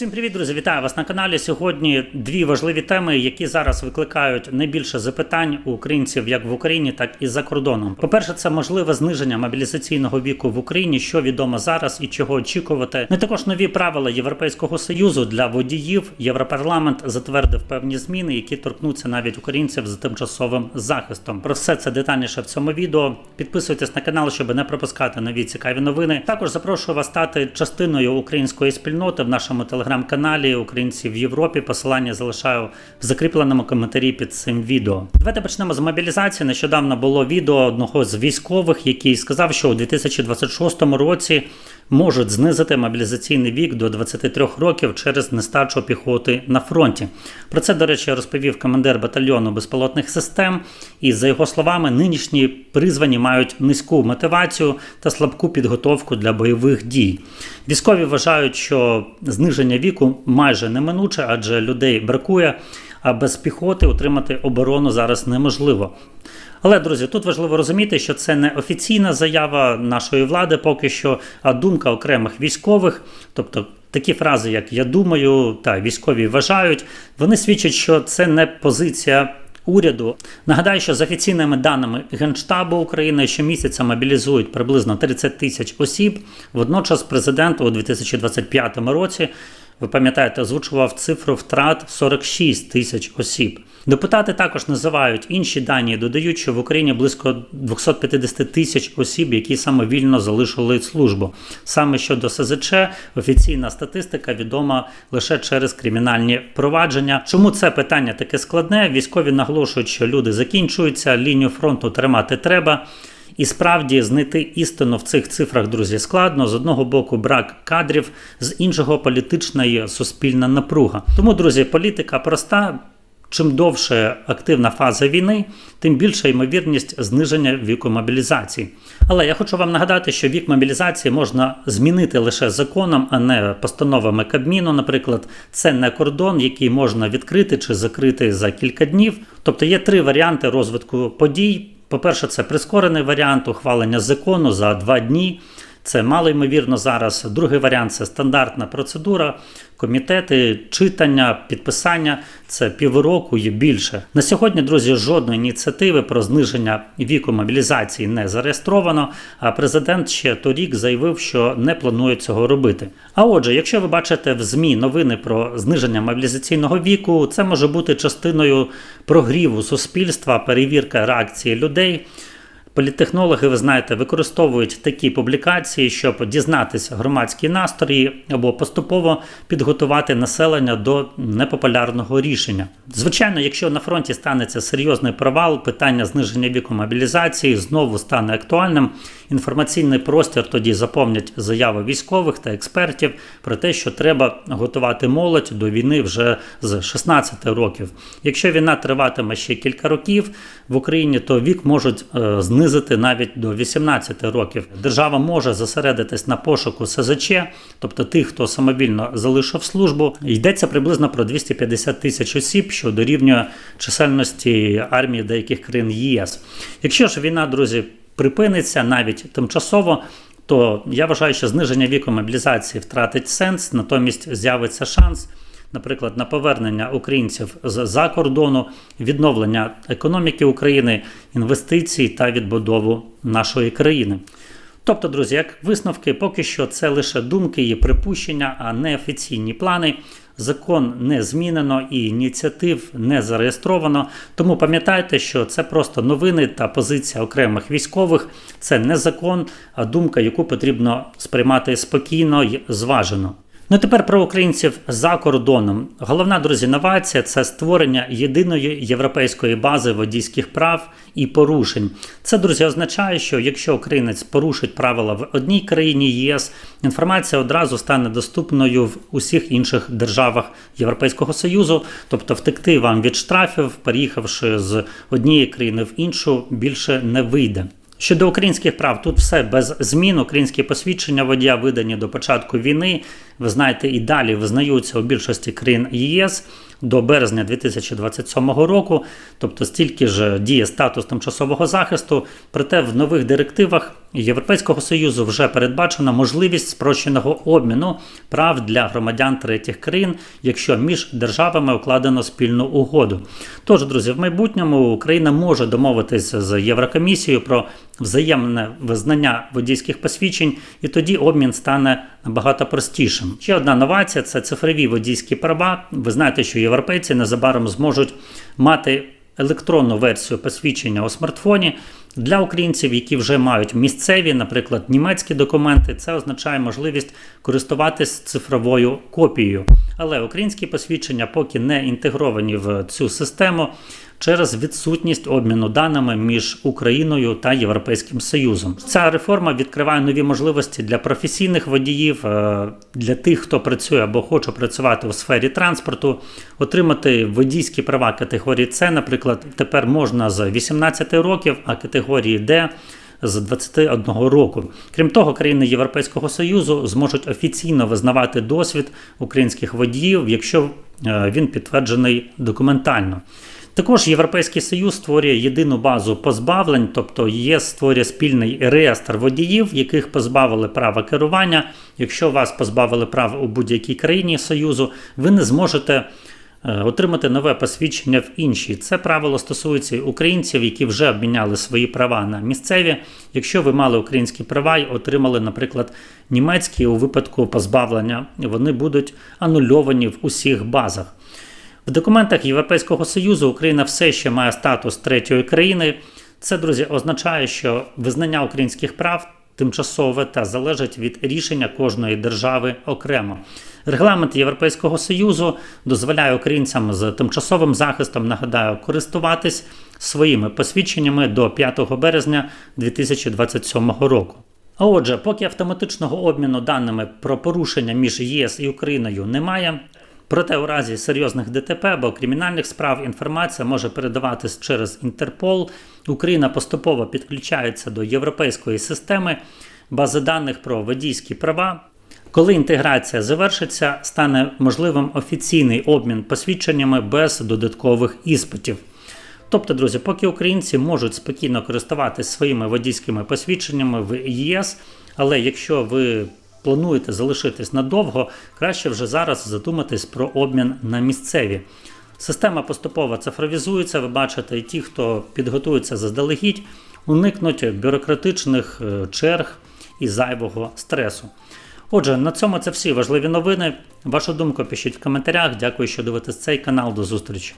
Всім привіт, друзі! Вітаю вас на каналі. Сьогодні дві важливі теми, які зараз викликають найбільше запитань у українців як в Україні, так і за кордоном. По-перше, це можливе зниження мобілізаційного віку в Україні, що відомо зараз і чого очікувати. Не також нові правила Європейського союзу для водіїв. Європарламент затвердив певні зміни, які торкнуться навіть українців з тимчасовим захистом. Про все це детальніше в цьому відео. Підписуйтесь на канал, щоб не пропускати нові цікаві новини. Також запрошую вас стати частиною української спільноти в нашому телеграм-каналі Українці в Європі. Посилання залишаю в закріпленому коментарі під цим відео. Давайте почнемо з мобілізації. Нещодавно було відео одного з військових, який сказав, що у 2026 році можуть знизити мобілізаційний вік до 23 років через нестачу піхоти на фронті. Про це, до речі, розповів командир батальйону безпілотних систем. І за його словами, нинішні призвані мають низьку мотивацію та слабку підготовку для бойових дій. Військові вважають, що зниження віку майже неминуче, адже людей бракує. А без піхоти утримати оборону зараз неможливо. Але, друзі, тут важливо розуміти, що це не офіційна заява нашої влади поки що, а думка окремих військових, тобто. Такі фрази, як я думаю, та військові вважають, вони свідчать, що це не позиція уряду. Нагадаю, що з офіційними даними Генштабу України щомісяця мобілізують приблизно 30 тисяч осіб. Водночас, президент у 2025 році. Ви пам'ятаєте, озвучував цифру втрат 46 тисяч осіб. Депутати також називають інші дані, додають, що в Україні близько 250 тисяч осіб, які самовільно залишили службу. Саме щодо СЗЧ, офіційна статистика відома лише через кримінальні провадження. Чому це питання таке складне? Військові наголошують, що люди закінчуються, лінію фронту тримати треба. І справді знайти істину в цих цифрах, друзі, складно. З одного боку, брак кадрів, з іншого політична і суспільна напруга. Тому, друзі, політика проста. Чим довше активна фаза війни, тим більша ймовірність зниження віку мобілізації. Але я хочу вам нагадати, що вік мобілізації можна змінити лише законом, а не постановами Кабміну. Наприклад, це не кордон, який можна відкрити чи закрити за кілька днів. Тобто є три варіанти розвитку подій. По-перше, це прискорений варіант ухвалення закону за два дні. Це мало ймовірно зараз. Другий варіант це стандартна процедура. Комітети, читання, підписання це півроку і більше. На сьогодні, друзі, жодної ініціативи про зниження віку мобілізації не зареєстровано. А президент ще торік заявив, що не планує цього робити. А отже, якщо ви бачите в ЗМІ новини про зниження мобілізаційного віку, це може бути частиною прогріву суспільства, перевірка реакції людей. Політтехнологи, ви знаєте, використовують такі публікації, щоб дізнатися громадські настрої або поступово підготувати населення до непопулярного рішення. Звичайно, якщо на фронті станеться серйозний провал, питання зниження віку мобілізації знову стане актуальним. Інформаційний простір тоді заповнять заяви військових та експертів про те, що треба готувати молодь до війни вже з 16 років. Якщо війна триватиме ще кілька років в Україні, то вік можуть е, знизити навіть до 18 років. Держава може зосередитись на пошуку СЗЧ, тобто тих, хто самовільно залишив службу. Йдеться приблизно про 250 тисяч осіб, що дорівнює чисельності армії деяких країн ЄС. Якщо ж війна, друзі, припиниться навіть тимчасово. То я вважаю, що зниження віку мобілізації втратить сенс, натомість з'явиться шанс, наприклад, на повернення українців з-за кордону, відновлення економіки України, інвестицій та відбудову нашої країни. Тобто, друзі, як висновки, поки що це лише думки і припущення, а не офіційні плани. Закон не змінено і ініціатив не зареєстровано. Тому пам'ятайте, що це просто новини та позиція окремих військових. Це не закон, а думка, яку потрібно сприймати спокійно і зважено. Ну тепер про українців за кордоном. Головна друзі, новація це створення єдиної європейської бази водійських прав і порушень. Це друзі означає, що якщо українець порушить правила в одній країні ЄС, інформація одразу стане доступною в усіх інших державах Європейського союзу, тобто втекти вам від штрафів, переїхавши з однієї країни в іншу, більше не вийде. Щодо українських прав, тут все без змін. Українські посвідчення водія видані до початку війни. ви знаєте, і далі визнаються у більшості країн ЄС до березня 2027 року, тобто стільки ж діє статус тимчасового захисту. Проте в нових директивах Європейського союзу вже передбачена можливість спрощеного обміну прав для громадян третіх країн, якщо між державами укладено спільну угоду. Тож, друзі, в майбутньому Україна може домовитись з Єврокомісією про взаємне визнання водійських посвідчень, і тоді обмін стане набагато простішим. Ще одна новація це цифрові водійські права. Ви знаєте, що європейці незабаром зможуть мати електронну версію посвідчення у смартфоні. Для українців, які вже мають місцеві, наприклад, німецькі документи, це означає можливість користуватись цифровою копією. Але українські посвідчення поки не інтегровані в цю систему через відсутність обміну даними між Україною та Європейським Союзом. Ця реформа відкриває нові можливості для професійних водіїв, е, для тих, хто працює або хоче працювати у сфері транспорту, отримати водійські права категорії С, наприклад, тепер можна з 18 років, а категорії Д з 21 року. Крім того, країни Європейського Союзу зможуть офіційно визнавати досвід українських водіїв, якщо е, він підтверджений документально. Також Європейський Союз створює єдину базу позбавлень, тобто ЄС створює спільний реєстр водіїв, яких позбавили права керування. Якщо вас позбавили прав у будь-якій країні Союзу, ви не зможете е, отримати нове посвідчення в іншій. Це правило стосується і українців, які вже обміняли свої права на місцеві. Якщо ви мали українські права і отримали, наприклад, німецькі у випадку позбавлення, вони будуть анульовані в усіх базах. В документах Європейського Союзу Україна все ще має статус третьої країни. Це, друзі, означає, що визнання українських прав тимчасове та залежить від рішення кожної держави окремо. Регламент Європейського Союзу дозволяє українцям з тимчасовим захистом, нагадаю, користуватись своїми посвідченнями до 5 березня 2027 року. А отже, поки автоматичного обміну даними про порушення між ЄС і Україною немає. Проте у разі серйозних ДТП або кримінальних справ інформація може передаватись через Інтерпол. Україна поступово підключається до європейської системи бази даних про водійські права. Коли інтеграція завершиться, стане можливим офіційний обмін посвідченнями без додаткових іспитів. Тобто, друзі, поки українці можуть спокійно користуватися своїми водійськими посвідченнями в ЄС, але якщо ви плануєте залишитись надовго, краще вже зараз задуматись про обмін на місцеві. Система поступово цифровізується. Ви бачите, і ті, хто підготується заздалегідь, уникнуть бюрократичних е, черг і зайвого стресу. Отже, на цьому це всі важливі новини. Вашу думку пишіть в коментарях. Дякую, що дивитесь цей канал. До зустрічі.